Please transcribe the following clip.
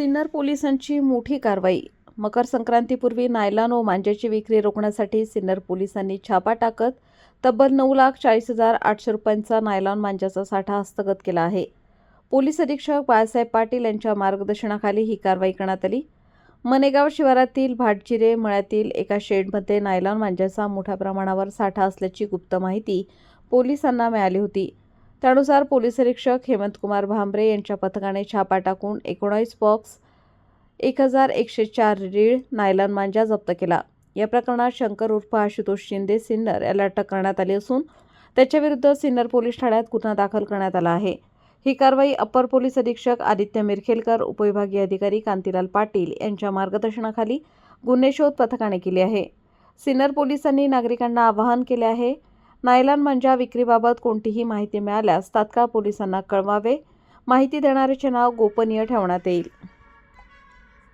सिन्नर पोलिसांची मोठी कारवाई. मकर संक्रांतीपूर्वी नायलॉन व मांज्याची विक्री रोखण्यासाठी सिन्नर पोलिसांनी छापा टाकत तब्बल नऊ लाख चाळीस हजार आठशे रुपयांचा नायलॉन मांज्याचा साठा हस्तगत केला आहे. पोलीस अधीक्षक बाळासाहेब पाटील यांच्या मार्गदर्शनाखाली ही कारवाई करण्यात आली. मनेगाव शिवारातील भाटचिरे मळ्यातील एका शेडमध्ये नायलॉन मांज्याचा मोठ्या प्रमाणावर साठा असल्याची गुप्त माहिती पोलिसांना मिळाली होती. त्यानुसार पोलीस निरीक्षक हेमंतकुमार भांबरे यांच्या पथकाने छापा टाकून एकोणावीस बॉक्स एक हजार एकशे चार रीळ नायलॉन मांजा जप्त केला. या प्रकरणात शंकर उर्फ आशुतोष शिंदे सिन्नर याला अटक करण्यात आली असून त्याच्याविरुद्ध सिन्नर पोलीस ठाण्यात गुन्हा दाखल करण्यात आला आहे. ही कारवाई अप्पर पोलीस अधीक्षक आदित्य मिरखेलकर उपविभागीय अधिकारी कांतीलाल पाटील यांच्या मार्गदर्शनाखाली गुन्हे शोध पथकाने केली आहे. सिन्नर पोलिसांनी नागरिकांना आवाहन केले आहे नायलॉन मांजा विक्रीबाबत कोणतीही माहिती मिळाल्यास तात्काळ पोलिसांना कळवावे. माहिती देणाऱ्याचे नाव गोपनीय ठेवण्यात येईल.